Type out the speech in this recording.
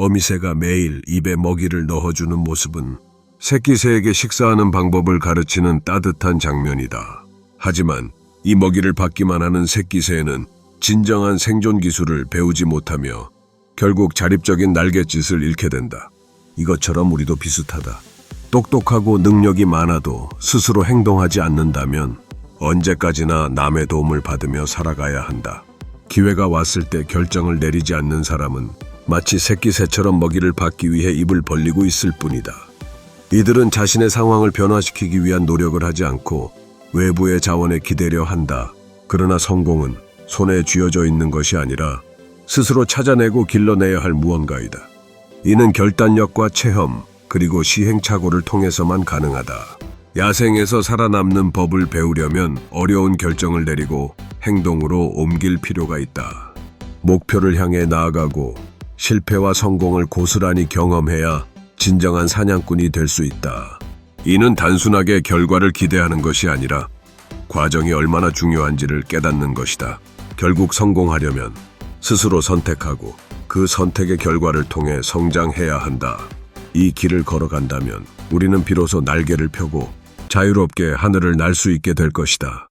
어미새가 매일 입에 먹이를 넣어주는 모습은 새끼새에게 식사하는 방법을 가르치는 따뜻한 장면이다. 하지만 이 먹이를 받기만 하는 새끼새는 진정한 생존 기술을 배우지 못하며 결국 자립적인 날갯짓을 잃게 된다. 이것처럼 우리도 비슷하다. 똑똑하고 능력이 많아도 스스로 행동하지 않는다면 언제까지나 남의 도움을 받으며 살아가야 한다. 기회가 왔을 때 결정을 내리지 않는 사람은 마치 새끼 새처럼 먹이를 받기 위해 입을 벌리고 있을 뿐이다. 이들은 자신의 상황을 변화시키기 위한 노력을 하지 않고 외부의 자원에 기대려 한다. 그러나 성공은 손에 쥐어져 있는 것이 아니라 스스로 찾아내고 길러내야 할 무언가이다. 이는 결단력과 체험, 그리고 시행착오를 통해서만 가능하다. 야생에서 살아남는 법을 배우려면 어려운 결정을 내리고 행동으로 옮길 필요가 있다. 목표를 향해 나아가고 실패와 성공을 고스란히 경험해야 진정한 사냥꾼이 될 수 있다. 이는 단순하게 결과를 기대하는 것이 아니라 과정이 얼마나 중요한지를 깨닫는 것이다. 결국 성공하려면 스스로 선택하고 그 선택의 결과를 통해 성장해야 한다. 이 길을 걸어간다면 우리는 비로소 날개를 펴고 자유롭게 하늘을 날 수 있게 될 것이다.